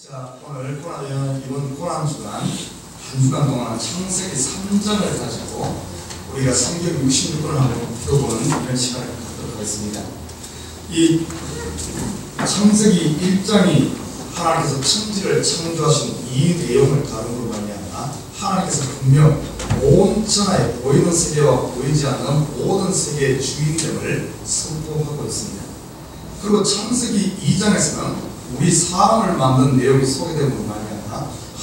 자, 오늘 코난, 이번 코난 주간, 한 주간 동안 창세기 3장을 가지고 우리가 성경 66권을 한번 풀어보는 이런 시간을 갖도록 하겠습니다. 이 창세기 1장이 하나님께서 천지를 창조하신 이 내용을 다루는 말미암아 하나님께서 분명 온 천하에 보이는 세계와 보이지 않는 모든 세계의 주인됨을 선포하고 있습니다. 그리고 창세기 2장에서는 우리 사람을 만든 내용이 소개되는 말이야.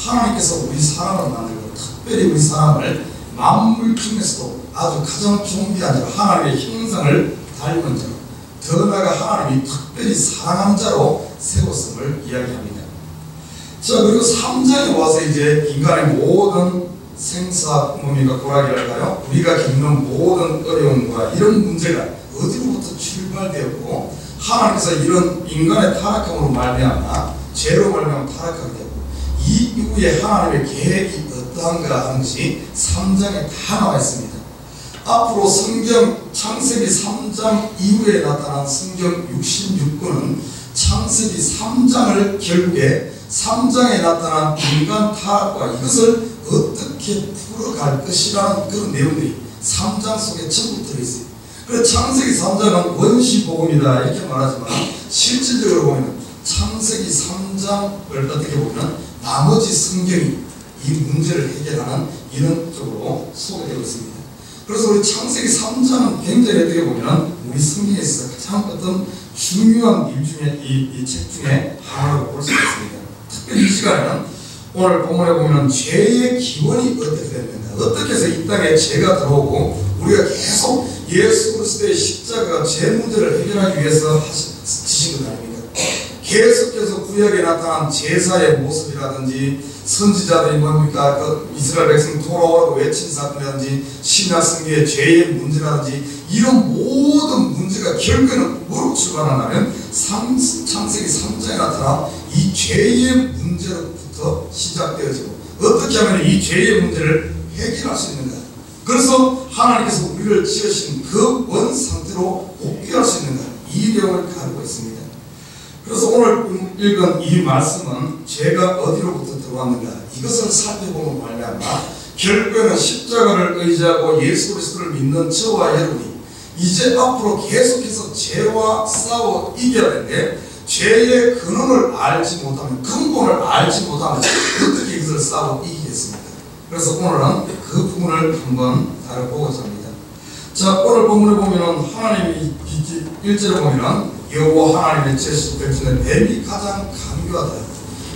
하나님께서 우리 사람을 만들고 특별히 우리 사람을 만물 중에서도 아주 가장 존귀한 자, 하나님의 형상을 닮은 자, 더 나아가 하나님이 특별히 사랑하는 자로 세웠음을 이야기합니다. 자, 그리고 3장에 와서 이제 인간의 모든 생사, 뭡니까, 고락이랄까요? 우리가 겪는 모든 어려움과 이런 문제가 어디로부터 출발되었고, 하나님께서 이런 인간의 타락함으로 말미암아 죄로 말미암아 타락하게 되고 이 이후에 하나님의 계획이 어떠한가 하는 것이 3장에 다 나와 있습니다. 앞으로 성경 창세기 3장 이후에 나타난 성경 66권은 창세기 3장을 결국에 3장에 나타난 인간 타락과 이것을 어떻게 풀어갈 것이라는 그런 내용들이 3장 속에 전부 들어있어요. 그래서 창세기 3장은 원시 복음이다 이렇게 말하지만 실질적으로 보면 창세기 3장을 어떻게 보면 나머지 성경이 이 문제를 해결하는 이런 쪽으로 소개되고 있습니다. 그래서 우리 창세기 3장은 굉장히 어떻게 보면 우리 성경에 있어서 가장 어떤 중요한 일 중에 이책 중에 하나라고 볼 수 있습니다. 특별히 이 시간에는 오늘 본문에 보면 죄의 기원이 어떻게 됩니까? 어떻게 해서 이 땅에 죄가 들어오고 우리가 계속 예수 그리스도의 십자가 죄 문제를 해결하기 위해서 지신 것 아닙니까? 계속해서 구약에 나타난 제사의 모습이라든지 선지자들이 뭡니까 그 이스라엘 백성 돌아오라고 외친 사건이라든지 신약 성경의 죄의 문제라든지 이런 모든 문제가 결국에는 뭐로 출발하냐면 창세기 3장에 나타난 이 죄의 문제로부터 시작되어지고 어떻게 하면 이 죄의 문제를 해결할 수 있는가 그래서 하나님께서 우리를 지으신 그 원 상태로 복귀할 수 있는가 이 내용을 가지고 있습니다. 그래서 오늘 읽은 이 말씀은 죄가 어디로부터 들어왔는가 이것을 살펴보는 말미암아 결국에는 십자가를 의지하고 예수 그리스도를 믿는 저와 여러분이 이제 앞으로 계속해서 죄와 싸워 이겨야 되는데 죄의 근원을 알지 못하면 근본을 알지 못하면 어떻게 이것을 싸워 이기겠습니까? 그래서 오늘은 그 부분을 한번 다뤄보고자 합니다. 자, 오늘 본문에 보면은 하나님이 1절에 보면은 여호와 하나님의 제시될 중에 뱀이 가장 강교하다.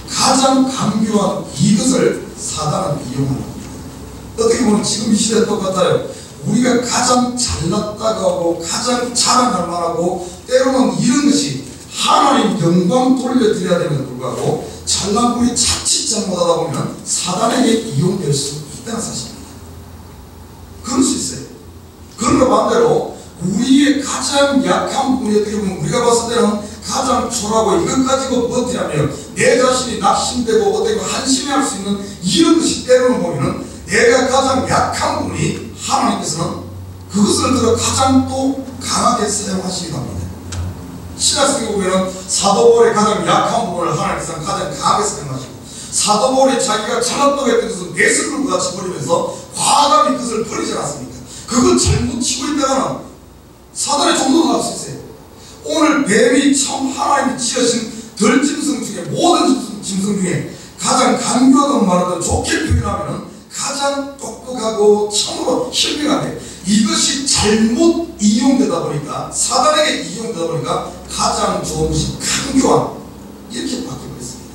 가장 강교한 이것을 사단은 이용하는 겁니다. 어떻게 보면 지금 이 시대 똑같아요. 우리가 가장 잘났다고 하고 가장 자랑할 만하고 때로는 이런 것이 하나님 영광 돌려드려야 됨에도 불구하고 잘난 분이 자 칫 잘못하다 보면 사단에게 이용될 수 있다는 사실입니다. 그럴 수 있어요. 그런 거 반대로 우리의 가장 약한 분이 어떻게 보면 우리가 봤을 때는 가장 초라하고 이것 가지고 버티려면 내 자신이 낙심되고 어떻게 보면 한심해할 수 있는 이런 것이 때로는 보면은 내가 가장 약한 분이 하나님께서는 그것을 들어 가장 또 강하게 사용하시기도 합니다. 신학성에 보면은 사도벌의 가장 약한 부분을 하나님께서는 가장 강하게 사용하시고 사도벌이 자기가 잘났다고 했던 것을 내슬을 같이 버리면서 과감히 그것을 버리지 않았습니까? 그걸 잘못 치고 있다가는 사단의 정도가 갈수 있어요. 오늘 뱀이 참 하나님이 지으신 덜짐승 중에 모든 짐승 중에 가장 간교하던 말하던 좋게 표현하면 가장 똑똑하고 참으로 현명하게 이것이 잘못 이용되다 보니까 사단에게 이용되다 보니까 가장 좋은 것이 강교한 이렇게 바뀌고 있습니다.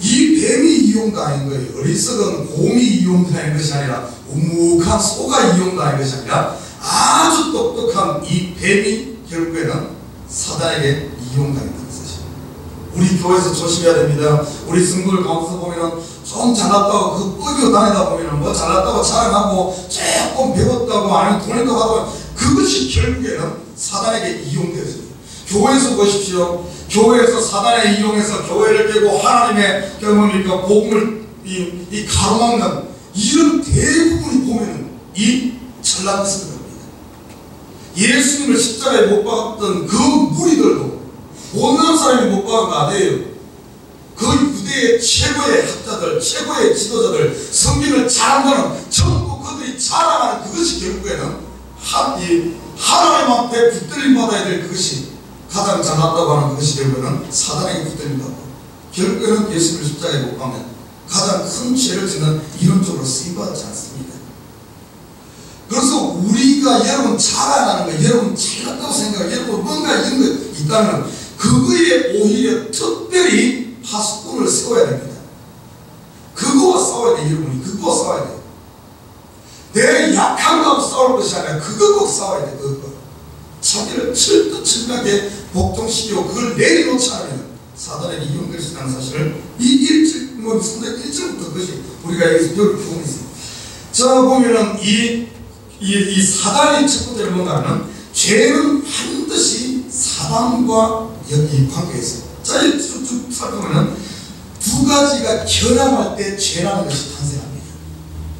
이 뱀 이 이용당한 거예요. 어리석은 곰이 이용당한 것이 아니라 우묵한 소가 이용당한 것이 아니라 아주 똑똑한 이 뱀이 결국에는 사단에게 이용당했다는 사실. 우리 교회에서 조심해야 됩니다. 우리 승부를 가면서 보면은 좀 잘났다고 그 뻗겨 다니다 보면은 뭐 잘났다고 자랑하고 조금 배웠다고 아니면 돈 있다고 하고 그것이 결국에는 사단에게 이용되어집니다. 교회에서 보십시오. 교회에서 사단에 이용해서 교회를 깨고 하나님의 경험이니까 복음을 이, 이 가로막는 이런 대부분이 보면은 이 겁니다. 예수님을 십자가에 못 박았던 그 무리들도 모든 사람이 못 박은 거 아니에요. 세계 최고의 학자들, 최고의 지도자들, 성경을 잘한다는 전부 그들이 자랑하는 그것이 결국에는 한, 이 하나님 앞에 붙들림 받아야 될 그것이 가장 잘났다고 하는 그것이 결국에는 사단에게 붙들림 받고 결국에는 예수를 십자가에 못 박는 가장 큰 죄를 짓는 이론적으로 쓰임받지 않습니다. 그래서 우리가 여러분 자라나는 거, 여러분 잘났다고 생각, 여러분 뭔가 이런 거 있다면 그거에 오히려 특별히 파수꾼을 세워야 됩니다. 그거와 싸워야 돼, 여러분이. 그거와 싸워야 돼. 내 약한 거하고 싸울 것이 아니라 그거 꼭 싸워야 돼, 그거. 자기를 철두철미하게 복종시키고 그걸 내려놓지 않으면 사단에게 이용될 수 있다는 사실을 이 일절, 뭐, 상당 1절부터 그것이 우리가 여기서 배울 부분이 있습니다. 자, 보면은 이, 이, 이 사단의 첫 번째로 뭔가는 죄는 반드시 사단과 여기 관계가 있어요. 자, 쭉쭉 살펴보면 두 가지가 결합할 때 죄라는 것이 탄생합니다.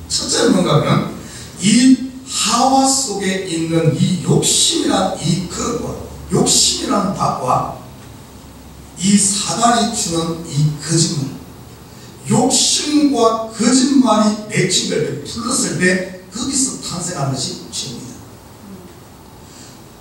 첫째는 뭔가 하면 이 하와 속에 있는 이 욕심이란 이 그릇과 욕심이란 밭과 이 사단이 주는 이 거짓말 욕심과 거짓말이 매칭될 때 풀렸을 때 거기서 탄생하는 것이 죄입니다.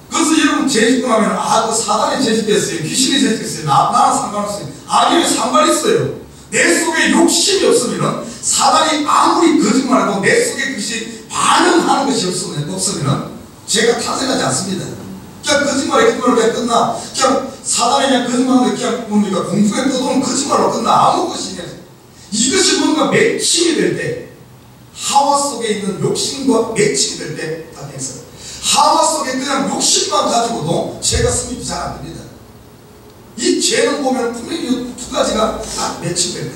그래서 여러분 죄짓고 나면 아그 사단이 죄짓겠어요? 귀신이 죄짓겠어요? 나, 나랑 상관없어요. 아니면 상관있어요. 내 속에 욕심이 없으면 사단이 아무리 거짓말해도 내 속에 그것이 반응하는 것이 없으면, 없으면 죄가 탄생하지 않습니다 그냥 거짓말에 거짓말로 그냥 끝나. 그냥 사단이 그냥 거짓말하는 그냥 뭡니까? 공중에 떠도는 거짓말로 끝나. 아무 것이 그냥 이것이 뭔가 매칭이 될 때 하와 속에 있는 욕심과 매칭이 될 때다 됐어요. 하와 속에 그냥 욕심만 가지고도 죄가 승립이 잘 안 됩니다. 이 죄는 보면 분명히 이두 가지가 딱 매칭될 때.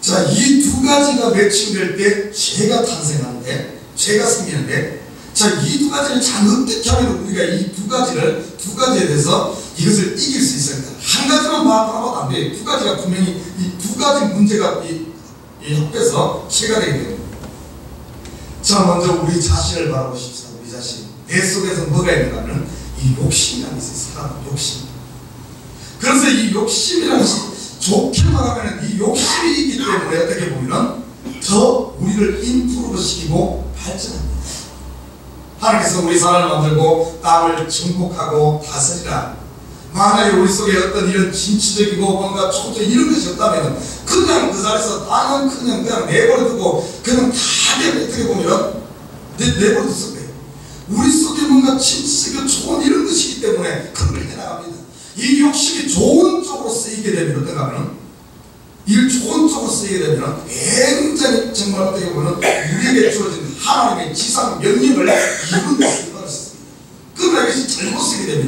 자, 이 두 가지가 매칭될 때 죄가 탄생하는데, 죄가 생기는데, 자, 이 두 가지를 잘 어떻게 하면 우리가 이 두 가지를, 두 가지에 대해서 이것을 이길 수 있을까? 한 가지만 바라봐도 안 돼요. 두 가지가 분명히 이 두 가지 문제가 이, 이 합해서 죄가 되게 됩니다. 자, 먼저 우리 자신을 바라보십시오. 우리 자신. 내 속에서 뭐가 있는가 하면 이 욕심이라는 것이 있어요. 사람 욕심. 그래서 이 욕심이라는 것이 좋게 말하면 이 욕심이 있기 때문에 어떻게 보면 더 우리를 인프로 시키고 발전합니다. 하나님께서 우리 사람을 만들고 땅을 정복하고 다스리라. 만약에 우리 속에 어떤 이런 진취적이고 뭔가 초조 이런 것이 없다면 그냥 그 자리에서 땅은 그냥 그냥 내버려두고 그냥 다 어떻게 보면 내, 내버려뒀을 거예요. 우리 속에 뭔가 진취적이고 좋은 이런 것이기 때문에 그걸 해나갑니다. 이 욕심이 좋은 쪽으로 쓰이게 되면 어떤가 하면 일 좋은 쪽으로 쓰이게 되면 굉장히 정말 어떻게 보면 우리에게 주어진 하나님의 지상 명령을 이룬 것을 수 있습니다. 그러나 이것이 잘못 쓰게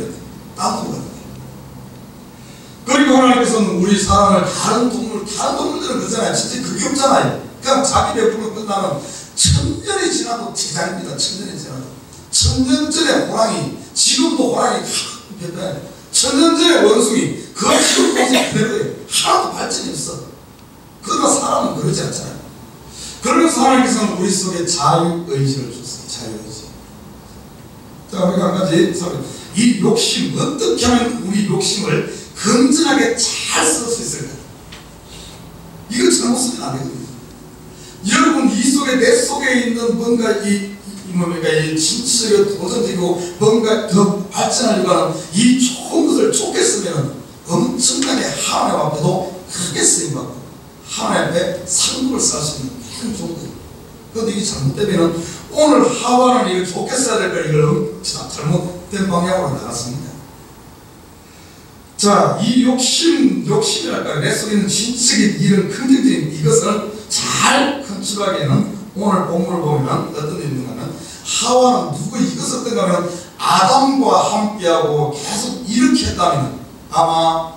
나도 그리고 하나님께서는 우리 사람을 다른 동물, 다른 동물들은 그렇잖아요. 진짜 그게 없잖아요. 그냥 자기 베풀고 끝나는 천년이 지나도 제자입니다. 천년이 지나도. 천년 전에 호랑이, 지금도 호랑이 변해. 천년 전에 원숭이, 그 지금 모습이 그대로예요. 하나도 발전이 없어. 그러나 사람은 그러지 않잖아요. 그러면서 하나님께서는 우리 속에 자유의지를 줬어요. 자유의지. 자, 우리가 한 가지, 이 욕심, 어떻게 하면 우리 욕심을 건전하게 잘 쓸 수 있을까? 이거 잘못 쓰면 안 되거든요. 여러분, 이 속에, 내 속에 있는 뭔가 이, 이 뭡니까, 이 진취적이고 도전적이고 뭔가 더 발전하려고 하는 이 좋은 것을 좋게 쓰면 엄청나게 하나님 앞에도 크게 쓰임받고 하나님 앞에 상급을 쌓수 있는 좋은 거예요. 그런데 이게 잘못되면 오늘 하와는 이걸 좋게 써야 될 걸 이걸 잘못된 방향으로 나갔습니다. 자, 이 욕심, 욕심이랄까, 내 속에 있는 진실이 이런 긍정적인 이것을 잘 컨트롤하기에는 오늘 본문을 보면 어떤 일이 있는가는 하와는 누구 이것을 하면 아담과 함께하고 계속 이렇게 했다면 아마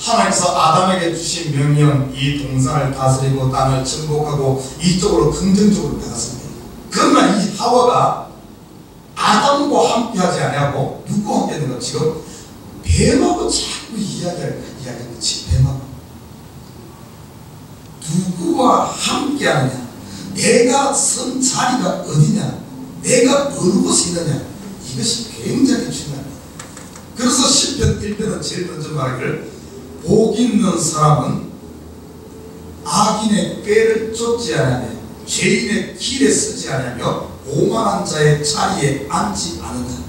하나님께서 아담에게 주신 명령 이 동산을 다스리고 땅을 정복하고 이쪽으로 긍정적으로 나갔습니다. 그러나 이 하와가 아담과 함께하지 아니하고 누구와 함께 했는가 지금 뱀하고 자꾸 이야기할 이야기하는 거지 뱀하고. 누구와 함께하느냐? 내가 선 자리가 어디냐? 내가 어느 곳에 있느냐? 이것이 굉장히 중요합니다. 그래서 10편 1편은 제일 먼저 말하기를 복 있는 사람은 악인의 꾀를 쫓지 않으며 죄인의 길에 서지 않으며 오만한 자의 자리에 앉지 않는다.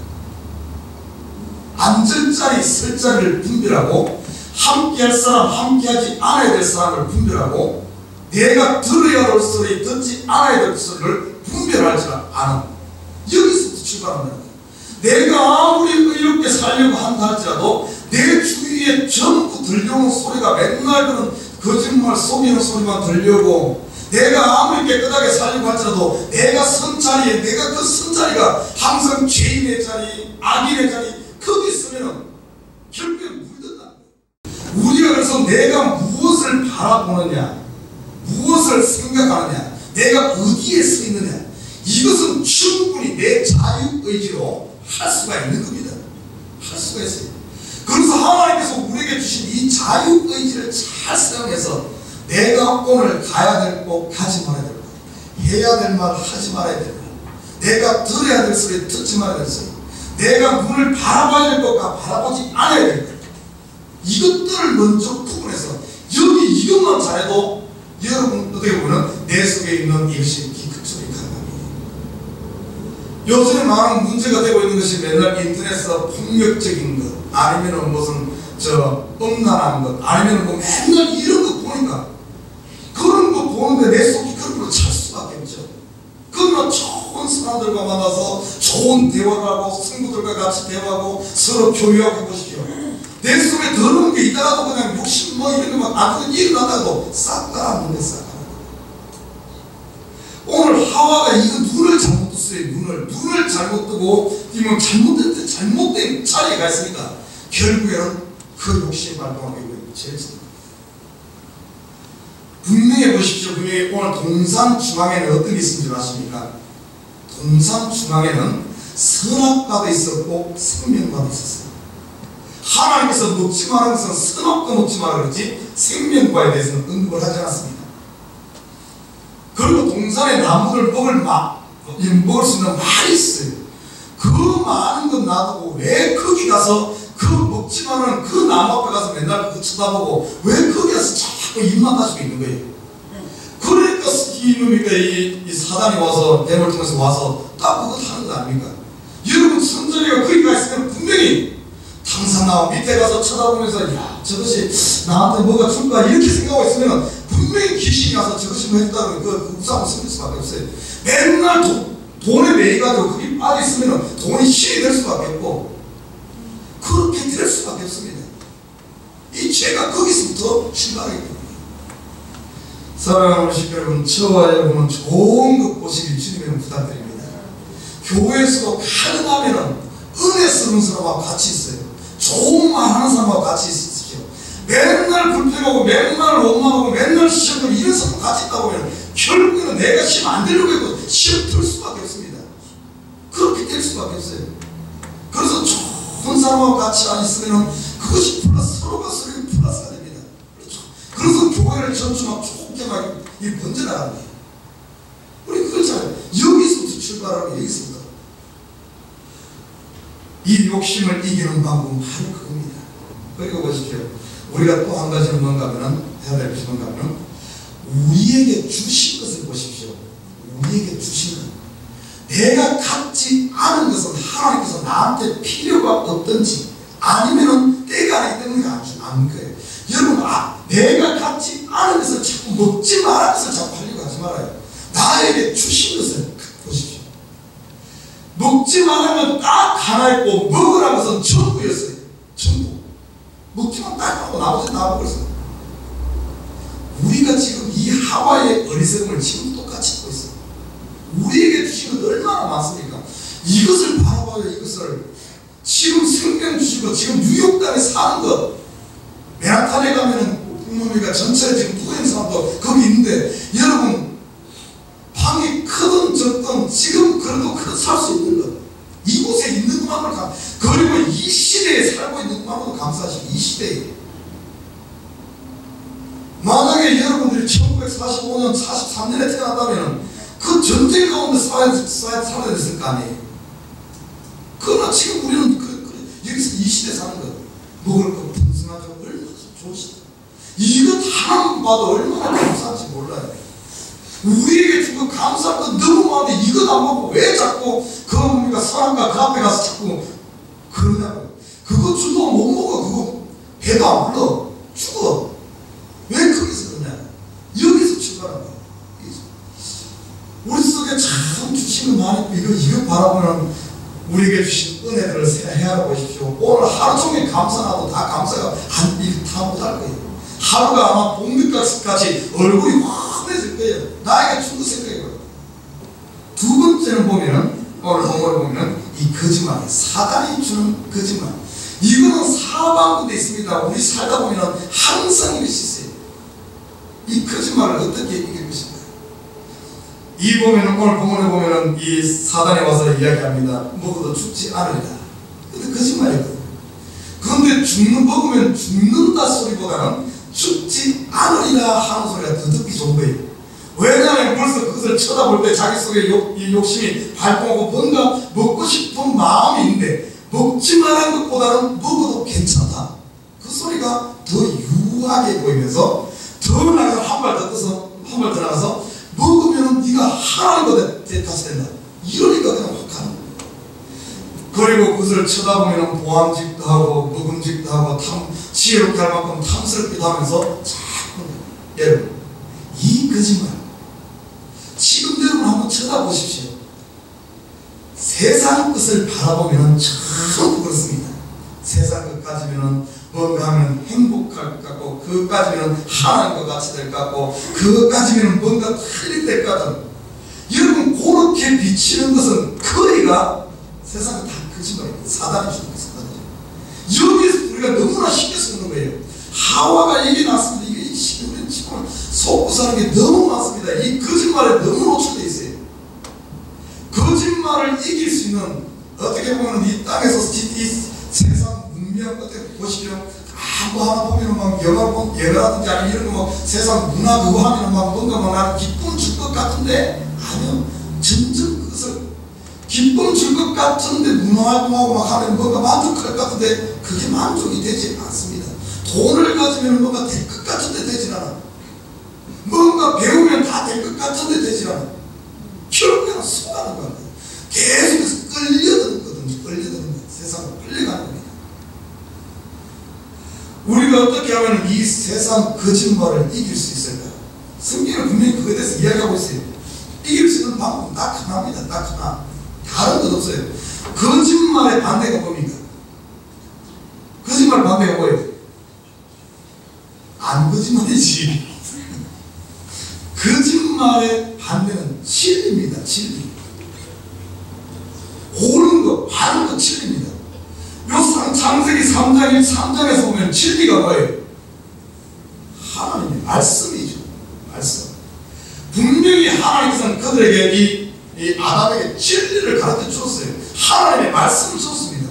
앉을 자리, 설 자리를 분별하고 함께할 사람, 함께하지 않아야 될 사람을 분별하고 내가 들어야 할 소리, 듣지 않아야 될 소리를 분별할 줄 아는 여기서부터 출발합니다. 내가 아무리 의롭게 살려고 한다 할지라도 내 전부 들려오는 소리가 맨날 그런 거짓말 속이는 소리만 들려오고 내가 아무리 깨끗하게 살려고 할지라도 내가 선 자리에 내가 그 선 자리가 항상 죄인의 자리, 악인의 자리 거기 있으면 결국엔 물든다. 우리가 그래서 내가 무엇을 바라보느냐 무엇을 생각하느냐 내가 어디에 서 있느냐 이것은 충분히 내 자유의지로 할 수가 있는 겁니다. 할 수가 있어요. 그래서 하나님께서 우리에게 주신 이 자유의지를 잘 사용해서 내가 오늘 가야 될곳 가지 말아야 될 곳, 해야 될 말 하지 말아야 될 말, 내가 들어야 될 소리 듣지 말아야 될 소리, 내가 눈을 바라봐야 될 것과 바라보지 않아야 될 것, 이것들을 먼저 구분해서 여기 이것만 잘해도 여러분 어떻게 보면 내 속에 있는 이것이 기급적인 가능합니다. 요즘에 많은 문제가 되고 있는 것이 맨날 인터넷에서 폭력적인 것 아니면은 무슨 저 음란한 것 아니면 뭐 맨날 이런 거 보니까 그런 거 보는데 내 속이 그런 찰 수밖에 없죠. 그러나 좋은 사람들과 만나서 좋은 대화를 하고 친구들과 같이 대화하고 서로 교류하고 보십시오. 내 속에 더러운 게 있다가도 그냥 욕심 뭐 이런 거막 아무튼 일어나다가도 싹 깔아놓는 싹. 오늘 하와가 이거 눈을 잘못 떴어요. 눈을 눈을 잘못 뜨고 이면 잘못된 잘못된 자리에 가 있으니까 결국에는 그 욕심이 발동하게 되고 제일 분명히 보십시오. 분명히 오늘 동산 중앙에는 어떤 게 있는지 아십니까? 동산 중앙에는 선악과도 있었고 생명과도 있었어요. 하나님께서 먹지 말라는 것은 선악과 먹지 말라 그러지 생명과에 대해서는 언급을 하지 않았습니다. 그리고 동산의 나무를 먹을 마, 먹을 수 있는 말이 있어요. 그 많은 건 놔두고 왜 거기 가서 그 먹지 말라는 그 나무 앞에 가서 맨날 그 쳐다보고 왜 거기 가서 자꾸 입만 가지고 있는 거예요. 그러니까 이놈이니까 이, 이 사단이 와서 뱀을 통해서 와서 딱 그거 하는 거 아닙니까? 여러분 선전이가 거기 가 있으면 분명히 당산나무 밑에 가서 쳐다보면서 야 저것이 나한테 뭐가 줄까 이렇게 생각하고 있으면 분명히 귀신이 와서 저것이 뭐 했다고 그, 그 우상을 섬길 수밖에 없어요. 맨날 도, 돈에 매여가지고 거기 빠져 있으면 돈이 신이 될 수밖에 없고 그렇게 될 수밖에 없습니다. 이 죄가 거기서부터 출발하기 때문에 사랑하는 시 여러분 저와 여러분은 좋은 것 보시길 주님에게 부탁드립니다. 교회에서도 가능하면 은혜스러운 사람과 같이 있어요. 좋은 말 하는 사람과 같이 있으십시오. 맨날 불평하고 맨날 원망하고 맨날 시험을 이런 사람 같이 있다 보면 결국에는 내가 시험 안 되려고 해도 시험 들 수밖에 없습니다. 그렇게 될 수밖에 없어요. 좋은 사람과 같이 안 있으면 그것이 플러스 서로가 서로 플러스가 됩니다. 그렇죠. 그래서 교회를 좋게 막 먼저 나갑니다. 우리 그걸 잘 여기서부터 출발하고 여기서부터 이 욕심을 이기는 방법은 바로 그겁니다. 그리고 보십시오. 우리가 또 한 가지는 뭔가 하면 해야 될 것이 뭔가 하면 우리에게 주신 것을 보십시오. 우리에게 주신 것. 내가 갖지 않은 것은 하나님께서 나한테 필요가 없든지 아니면은 때가 아니기 때문에 안 거예요. 여러분, 아, 내가 갖지 않은 것을 자꾸 먹지 말아 것을 자꾸 하려고 하지 말아요. 나에게 주신 것을 보십시오. 먹지 말라면 딱 하나 있고 먹으라는 것은 전부였어요. 전부. 먹지만 딱 하고 나머지 다 먹었어요. 우리가 지금 이 하와의 어리석음을 지금. 우리에게 주신 것 얼마나 많습니까? 이것을 바라봐요, 이것을. 지금 생명 주시고, 지금 뉴욕 땅에 사는 것. 맨하탄에 가면은 부모님과 전체 지금 부인 사람도 거기 있는데, 여러분, 방이 크든 적든 지금 그래도 살수 있는 것. 이곳에 있는 것만으로 감, 그리고 이 시대에 살고 있는 것만으로도 감사하시고, 이 시대에. 만약에 여러분들이 1945년, 43년에 태어났다면 그 전쟁 가운데 살아야, 살아야, 됐을 거 아니에요. 그러나 지금 우리는 그, 그, 여기서 이 시대 사는 거, 먹을 거 풍성하죠. 얼마나 좋은 시대. 하나님 봐도 얼마나 감사한지 몰라요. 우리에게 준그 감사한 거 너무 많은데 이것 안 먹고 왜 자꾸 그 뭡니까 사람과 그 앞에 가서 자꾸 그러냐고. 그거 주도 못 먹어. 그거 배도 안 불러. 죽어. 왜 거기서 그러냐. 여기서 출발한 거야. 우리 속에 참거 많이 이거 이거 바라보는 우리에게 주신 은혜들을 헤아려 보십시오. 오늘 하루 종일 감사하고 다 감사가 한일다 못할 거예요. 하루가 아마 봄빛같이 얼굴이 환해질 거예요. 나에게 준거 생각해요. 두 번째는 보면은 오늘 본문을 보면은 이 거짓말, 사단이 주는 거짓말. 이거는 사방군데 있습니다. 우리 살다 보면은 항상 이것이 있어요. 이 거짓말을 어떻게 이길 것인가? 이 보면은 오늘 본문에 보면은 이 사단이 와서 이야기합니다. 먹어도 죽지 않으리라. 근데 거짓말이거든. 그런데 죽는 먹으면 죽는다 소리보다는 죽지 않으리라 하는 소리가 더 듣기 좋은 거예요. 왜냐하면 벌써 그것을 쳐다볼 때 자기 속에 욕, 이 욕심이 발동하고 뭔가 먹고 싶은 마음이 있는데 먹지 말한 것보다는 먹어도 괜찮다. 그 소리가 더 유하게 보이면서 더 나가서 한 발 더 떠서 한 발 더 나가서 먹으면 네가 하나님보다 대타서 된다. 이러니까 그냥 확 가는 거예요. 그리고 그것을 쳐다보면 보암직도 하고 묵음직도 하고 탐, 지혜롭게 할 만큼 탐스럽기도 하면서 자꾸 여러분 이 거짓말 지금대로 한번 쳐다보십시오. 세상 것을 바라보면 전부 그렇습니다. 세상 것 가지면 뭔가 하면 행복할 것 같고 그것 가지면 하나님 것 같이 될것 같고 그것 가지면 뭔가 틀릴 것 같은 여러분 그렇게 비치는 것은 거리가 세상은 다 거짓말입니다. 사단이 주는 것은 여기서 우리가 너무나 쉽게 쓰는 거예요. 하와가 얘기 났습니다. 이게 우리 지금 속고 사는 게 너무 많습니다. 이 거짓말에 너무 노출되어 있어요. 거짓말을 이길 수 있는 어떻게 보면 이 땅에서 이 세상 문명 어떻게 보시죠? 아무 하나 보면은 막 영화 영화라든지 아니면 이런 거뭐 세상 문화 그거 하면은 막 뭔가 막 나는 기쁨 줄 것 같은데 아니요 점점 그것을 기쁨 줄 것 같은데 문화활동하고 막 하면 뭔가 만족할 것 같은데 그게 만족이 되지 않습니다. 돈을 가지면 뭔가 될 것 같은데 되질 않아. 뭔가 배우면 다 될 것 같은데 되질 않아. 결국에는 속아는 겁니다. 계속해서 끌려드는 끌려드는 거예요. 세상으로 끌려가는 겁니다. 우리가 어떻게 하면 이 세상 거짓말을 이길 수 있을까요? 성경은 분명히 그거에 대해서 이야기하고 있어요. 이길 수 있는 방법은 딱 하나입니다. 딱 하나. 다른 것 없어요. 거짓말의 반대가 뭡니까? 거짓말 반대가 뭐예요? 안 거짓말이지. 거짓말의 반대는 진리입니다. 진리. 옳은 거, 바른 거 진리입니다. 요 창세기 3장 3장에서 보면 진리가 뭐예요? 하나님의 말씀이죠. 말씀. 분명히 하나님께서는 그들에게 이, 이 아담에게 진리를 가르쳐 주었어요. 하나님의 말씀을 줬습니다.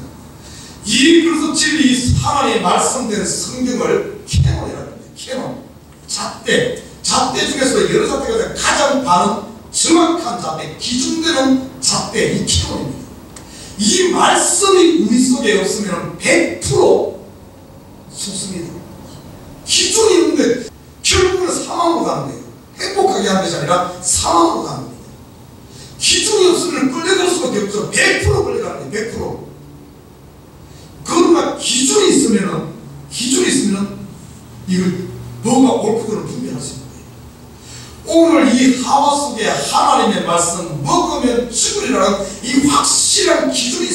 이 그래서 진리 하나님의 말씀대로 성경을 캐논이라고 합니다. 캐논. 잣대. 잣대 중에서 여러 잣대가 가장 바른 정확한 잣대, 기준되는 잣대, 이 캐논입니다. 이 말씀이 우리 속에 없으면 100% 속습니다. 기준이 있는데 결국은 사망으로 거예요. 행복하게 하는 것이 아니라 사망으로 겁니다. 기준이 없으면 끌려갈 수밖에 없죠. 100% 끌려가는 거예요. 100%. 그러나 기준이 있으면은 기준이 있으면 이걸 뭐가 옳고 그를 분별할 수 있는 거예요. 오늘 이 하와 속에 하나님의 말씀 먹으면 죽으리라는 이 확실한 기준이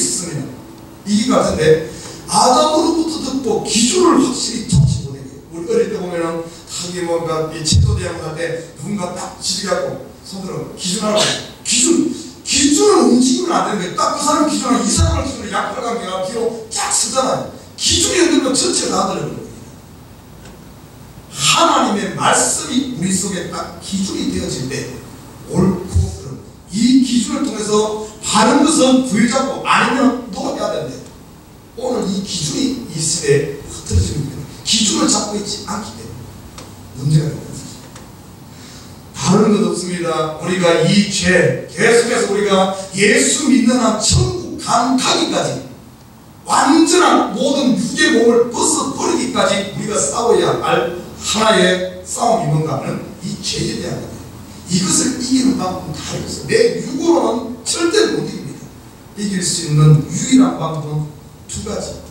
이긴 것 같은데 아담으로부터 듣고 기준을 확실히 찾지 못해요. 우리 어릴 때 보면은 하기 뭔가 이 지도대학 할때 누군가 딱 지지하고 손들어 기준하라고 기준 기준을 움직이면 안 되는 거예요. 딱 그 사람 기준하고 이 사람을 기준으로 약팔관계가 뒤로 쫙 쓰잖아요. 기준이 흔들면 전체가 다 흔들려요. 하나님의 말씀이 우리 속에 딱 기준이 되어질 때 옳고 그름 이 기준을 통해서 바른 것은 부여잡고 아니면 놓아야 되는데 오늘 이 기준이 이 시대에 흐트러지는 거예요. 기준을 잡고 있지 않기 때문에 문제가 되는 거죠. 다른 것 없습니다. 우리가 이 죄 계속해서 우리가 예수 믿는 한 천국 가기까지 완전한 모든 육의 몸을 벗어버리기까지 우리가 싸워야 할 하나의 싸움이 뭔가는 이 죄에 대한 거예요. 이것을 이기는 방법은 다 있어요. 내 육으로는 절대 못 이깁니다. 이길 수 있는 유일한 방법은 두 가지.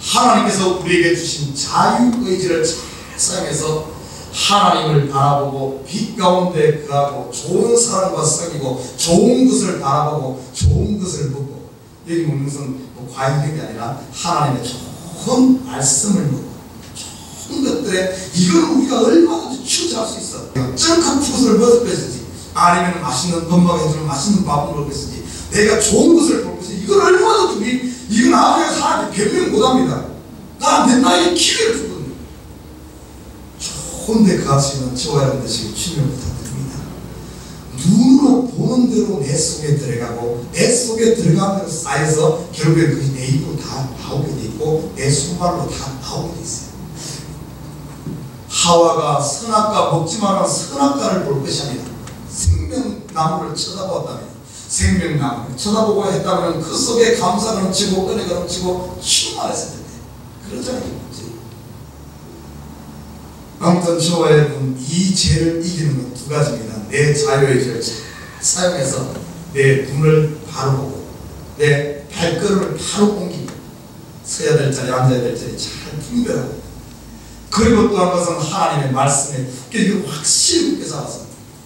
하나님께서 우리에게 주신 자유의지를 잘 사용해서 하나님을 바라보고 빛 가운데 그하고 좋은 사람과 사귀고 좋은 것을 바라보고 좋은 것을 보고 여기 보는 것은 뭐 과연 이게 아니라 하나님의 좋은 말씀을 보고 좋은 것들에 이걸 우리가 얼마든지 추구할 수 있어. ጨ카 푸것을 먹을 것이지 아니면 맛있는 건강 해주는 맛있는 밥을 것이지 내가 좋은 것을 볼 것이지 이걸 얼마든지 이건 나중에 사람이 변명 못합니다. 나내 나의 기회를 주거든요. 좋은데 그 할수 있는 저와 여러분 되시길 주님 부탁드립니다. 눈으로 보는 대로 내 속에 들어가고 내 속에 대로 쌓여서 결국에 그게 내 입으로 다 나오게 돼 있고 내 손발로 다 나오게 돼 있어요. 하와가 선악과 먹지만은 선악과를 볼 것이 아니라 생명나무를 쳐다보았다면 생명나무를 쳐다보고 했다면 그 속에 감사가 넘치고 은혜가 넘치고 충만했을 텐데 그러잖아요. 아무튼 저와 여러분 이 죄를 이기는 건 두 가지입니다. 내 자유의 죄를 잘 사용해서 내 눈을 바로 보고 내 발걸음을 바로 옮기고 서야 될 자리 앉아야 될 자리 잘 분별하고 그리고 또 한 것은 하나님의 말씀에 굳게 확실히 잡아서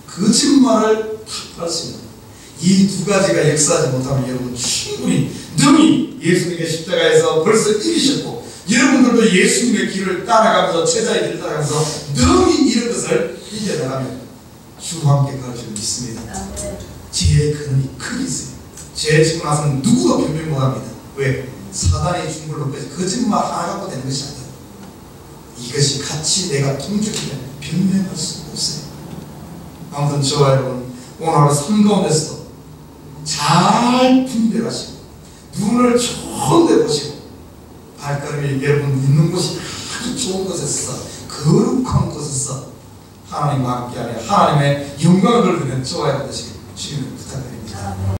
거짓말을 탁할 수 있는 이 두 가지가 역사하지 못하면 여러분 충분히 능히 예수님의 십자가에서 벌써 이기셨고 여러분들도 예수님의 길을 따라가면서 제자의 길을 따라가면서 능히 이런 것을 이겨나가면 주와 함께 가르쳐 믿습니다. 죄의 근원이 크게 있어요. 죄 지고 나서는 누구도 변명 못합니다. 왜? 걸로 빼서 거짓말 하나 갖고 되는 것이 아니에요. 이것이 같이 내가 통주기면 변명할 수 없어요. 아무튼 저와 여러분 오늘 하루 삶 가운데서도 잘 분별하시고 눈을 좋은 데 보시고 발걸음이 여러분 있는 곳이 아주 좋은 곳에서 거룩한 곳에서 하나님과 함께하며 하나님의 영광을 돌리는 저와 여러분 되시길 주님을 부탁드립니다.